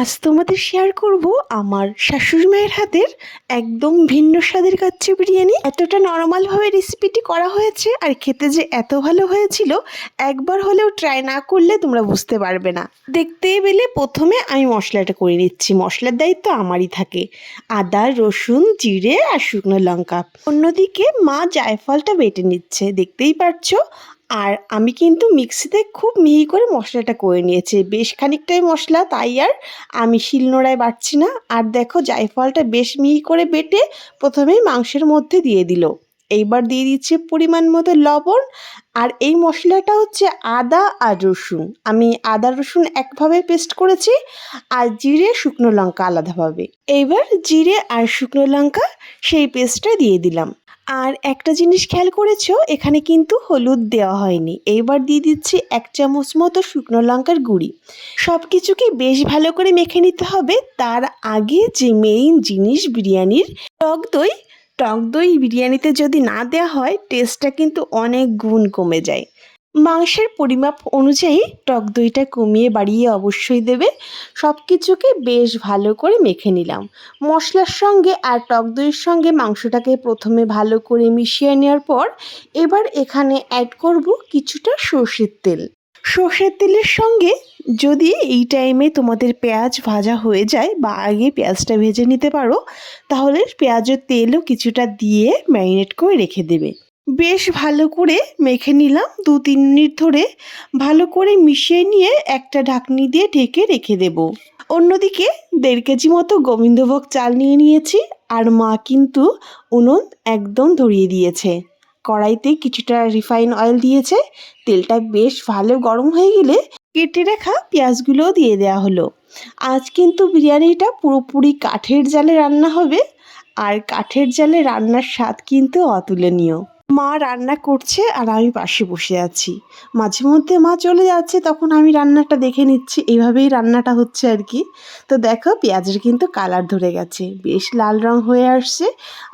আজ তোমাদের শেয়ার করব আমার শাশুড়ি মায়ের হাতের একদম ভিন্ন স্বাদের কাচ্চি বিরিয়ানি। এতটা নর্মালভাবে রেসিপিটি করা হয়েছে আর খেতে যে এত ভালো হয়েছিল, একবার হলেও ট্রাই না করলে তোমরা বুঝতে পারবে না। দেখতে পেলে প্রথমে আমি মশলাটা করে নিচ্ছি। মশলার দায়িত্ব আমারই থাকে। আদা, রসুন, জিরে আর শুকনো লঙ্কা। অন্যদিকে মা জায়ফলটা বেটে নিচ্ছে। দেখতেই পারছ আর আমি কিন্তু মিক্সিতে খুব মিহি করে মশলাটা করে নিয়েছি। বেশ খানিকটাই মশলা, তাই আর আমি শিলনোড়ায় বাটছি না। আর দেখো জায়ফলটা বেশ মিহি করে বেটে প্রথমেই মাংসের মধ্যে দিয়ে দিল। এইবার দিয়ে দিচ্ছে পরিমাণ মতো লবণ। আর এই মশলাটা হচ্ছে আদা আর রসুন। আমি আদা, রসুন একভাবে পেস্ট করেছি আর জিরে, শুকনো লঙ্কা আলাদাভাবে। এইবার জিরে আর শুকনো লঙ্কা সেই পেস্টটা দিয়ে দিলাম। আর একটা জিনিস খেয়াল করেছ? এখানে কিন্তু হলুদ দেওয়া হয়নি। এইবার দিয়ে দিচ্ছি এক চামচ মতো শুকনো লঙ্কার গুঁড়ি। সব কিছুকে বেশ ভালো করে মেখে নিতে হবে। তার আগে যে মেইন জিনিস বিরিয়ানির, টক দই। টক দই বিরিয়ানিতে যদি না দেওয়া হয় টেস্টটা কিন্তু অনেক গুণ কমে যায়। মাংসের পরিমাপ অনুযায়ী টক দইটা কমিয়ে বাড়িয়ে অবশ্যই দেবে। সব কিছুকে বেশ ভালো করে মেখে নিলাম। মশলার সঙ্গে আর টক দইয়ের সঙ্গে মাংসটাকে প্রথমে ভালো করে মিশিয়ে নেওয়ার পর এবার এখানে অ্যাড করব কিছুটা সর্ষের তেল। সর্ষের তেলের সঙ্গে যদি এই টাইমে তোমাদের পেঁয়াজ ভাজা হয়ে যায় বা আগে পেঁয়াজটা ভেজে নিতে পারো, তাহলে পেঁয়াজের তেলও কিছুটা দিয়ে ম্যারিনেট করে রেখে দেবে। বেশ ভালো করে মেখে নিলাম। দু তিন মিনিট ধরে ভালো করে মিশিয়ে নিয়ে একটা ঢাকনি দিয়ে ঢেকে রেখে দেব। অন্যদিকে দেড় কেজি মতো গোবিন্দভোগ চাল নিয়ে নিয়েছি আর মা কিন্তু উনুন একদম ধরিয়ে দিয়েছে। কড়াইতে কিছুটা রিফাইন অয়েল দিয়েছে। তেলটা বেশ ভালো গরম হয়ে গেলে কেটে রাখা পেঁয়াজগুলোও দিয়ে দেওয়া হলো। আজ কিন্তু বিরিয়ানিটা পুরোপুরি কাঠের জালে রান্না হবে। আর কাঠের জালে রান্নার স্বাদ কিন্তু অতুলনীয়। মা রান্না করছে আর আমি পাশে বসে আছি। মাঝে মধ্যে মা চলে যাচ্ছে, তখন আমি রান্নাটা দেখে নিচ্ছি। এইভাবেই রান্নাটা হচ্ছে আর কি। তো দেখো, পেঁয়াজের কিন্তু কালার ধরে গেছে। বেশ লাল রং হয়ে আসছে।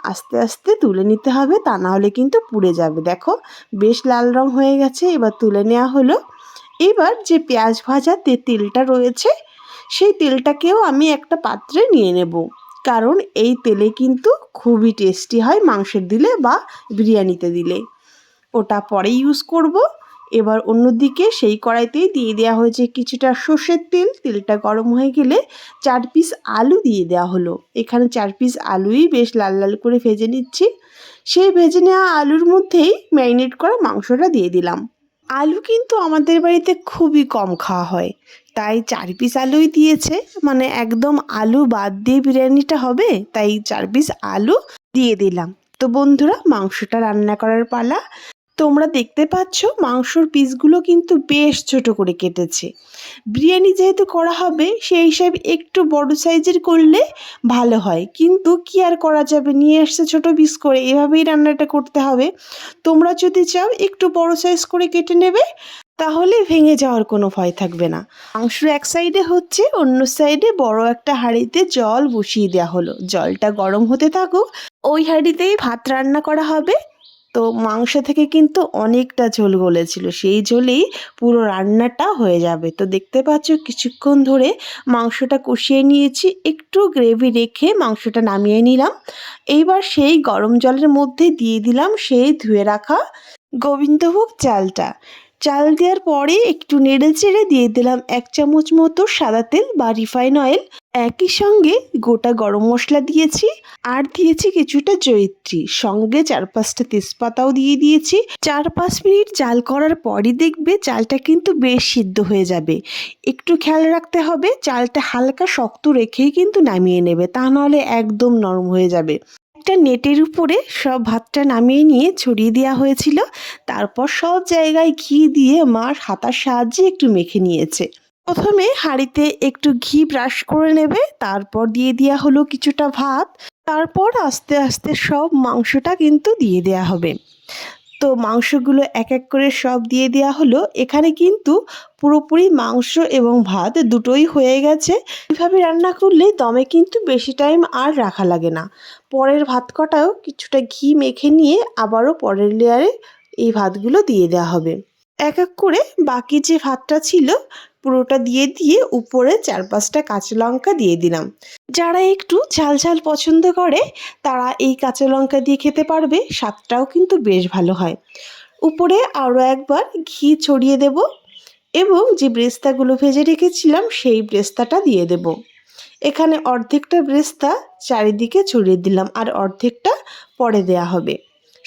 আস্তে আস্তে তুলে নিতে হবে, তা না হলে কিন্তু পুড়ে যাবে। দেখো, বেশ লাল রং হয়ে গেছে, এবার তুলে নেওয়া হলো। এবার যে পেঁয়াজ ভাজা তে তেলটা রয়েছে, সেই তেলটাকেও আমি একটা পাত্রে নিয়ে নেব। কারণ এই তেলে কিন্তু খুবই টেস্টি হয় মাংসের দিলে বা বিরিয়ানিতে দিলে। ওটা পরে ইউজ করব। এবার অন্যদিকে সেই কড়াইতেই দিয়ে দেওয়া হয়েছে কিছুটা সর্ষের তেল। তেলটা গরম হয়ে গেলে চার পিস আলু দিয়ে দেওয়া হলো। এখানে চার পিস আলুই বেশ লাল লাল করে ভেজে নিচ্ছি। সেই ভেজে নেওয়া আলুর মধ্যেই ম্যারিনেট করা মাংসটা দিয়ে দিলাম। আলু কিন্তু আমাদের বাড়িতে খুবই কম খাওয়া হয়। তাই চার পিস আলুই দিয়েছে। মানে একদম আলু বাদ দিয়ে বিরিয়ানিটা হবে, তাই চার পিস আলু দিয়ে দিলাম। তো বন্ধুরা, মাংসটা রান্না করার পালা। তোমরা দেখতে পাচ্ছ মাংসর পিসগুলো কিন্তু বেশ ছোট করে কেটেছে। বিরিয়ানি যেহেতু করা হবে, সেই হিসাবে একটু বড় সাইজের করলে ভালো হয়। কিন্তু কি আর করা যাবে? নিয়ে এসছে ছোট পিস করে, এভাবেই রান্নাটা করতে হবে। তোমরা যদি চাও একটু বড় সাইজ করে কেটে নেবে, তাহলে ভেঙে যাওয়ার কোনো ভয় থাকবে না। মাংস এক সাইডে হচ্ছে, অন্য সাইডে বড় একটা হাঁড়িতে জল বসিয়ে দেওয়া হলো। জলটা গরম হতে থাকুক, ওই হাঁড়িতেই ভাত রান্না করা হবে। তো মাংস থেকে কিন্তু অনেকটা ঝোল গলেছিল। সেই ঝোলেই পুরো রান্নাটা হয়ে যাবে। তো দেখতে পাচ্ছ, কিছুক্ষণ ধরে মাংসটা কষিয়ে নিয়েছি। একটু গ্রেভি রেখে মাংসটা নামিয়ে নিলাম। এইবার সেই গরম জলের মধ্যে দিয়ে দিলাম সেই ধুয়ে রাখা গোবিন্দভোগ চালটা। চাল দেওয়ার পরে একটু নেড়ে চেড়ে দিয়ে দিলাম এক চামচ মতো সাদা তেল বা রিফাইন অয়েল একই সঙ্গে গোটা গরম মশলা দিয়েছি আর দিয়েছি কিছুটা জয়িত্রী। সঙ্গে চার পাঁচটা তেজপাতাও দিয়ে দিয়েছি। চার পাঁচ মিনিট জাল করার পরই দেখবে চালটা কিন্তু বেশ সিদ্ধ হয়ে যাবে। একটু খেয়াল রাখতে হবে, চালটা হালকা শক্ত রেখেই কিন্তু নামিয়ে নেবে, তা নাহলে একদম নরম হয়ে যাবে। একটা নেটের উপরে সব ভাতটা নামিয়ে নিয়ে ছড়িয়ে দেওয়া হয়েছিল, তারপর সব জায়গায় ঘি দিয়ে মার হাতার সাহায্যে একটু মেখে নিয়েছে। প্রথমে হাঁড়িতে একটু ঘি ব্রাশ করে নেবে, তারপর দিয়ে দেওয়া হলো কিছুটা ভাত, তারপর আস্তে আস্তে সব মাংসটা কিন্তু দিয়ে দেওয়া হবে। তো মাংসগুলো এক এক করে সব দিয়ে দেওয়া হলো, এখানে কিন্তু পুরোপুরি মাংস এবং ভাত দুটোই হয়ে গেছে। এইভাবে রান্না করলে দমে কিন্তু বেশি টাইম আর রাখা লাগে না। পরের ভাত কটাও কিছুটা ঘি মেখে নিয়ে আবারও পরের লেয়ারে এই ভাতগুলো দিয়ে দেওয়া হবে। এক এক করে বাকি যে ভাতটা ছিল, পুরোটা দিয়ে দিয়ে উপরে চার পাঁচটা কাঁচা লঙ্কা দিয়ে দিলাম। যারা একটু ঝাল ঝাল পছন্দ করে, তারা এই কাঁচা লঙ্কা দিয়ে খেতে পারবে, স্বাদটাও কিন্তু বেশ ভালো হয়। উপরে আরও একবার ঘি ছড়িয়ে দেব এবং যে ব্রেস্তাগুলো ভেজে রেখেছিলাম, সেই ব্রেস্তাটা দিয়ে দেব। এখানে অর্ধেকটা ব্রেস্তা চারিদিকে ছড়িয়ে দিলাম, আর অর্ধেকটা পরে দেয়া হবে।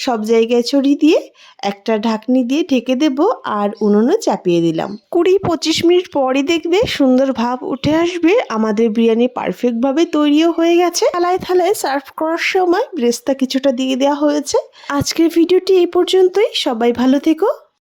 সব জায়গায় ছড়িয়ে দিয়ে, একটা ঢাকনি দিয়ে ঢেকে দেব আর উনুনে চাপিয়ে দিলাম। কুড়ি পঁচিশ মিনিট পরে দেখবে সুন্দর ভাব উঠে আসবে। আমাদের বিরিয়ানি পারফেক্টভাবে তৈরিও হয়ে গেছে। থালায় থালায় সার্ভ করার সময় ব্রেস্তা কিছুটা দিয়ে দেওয়া হয়েছে। আজকের ভিডিওটি এই পর্যন্তই। সবাই ভালো থেকো।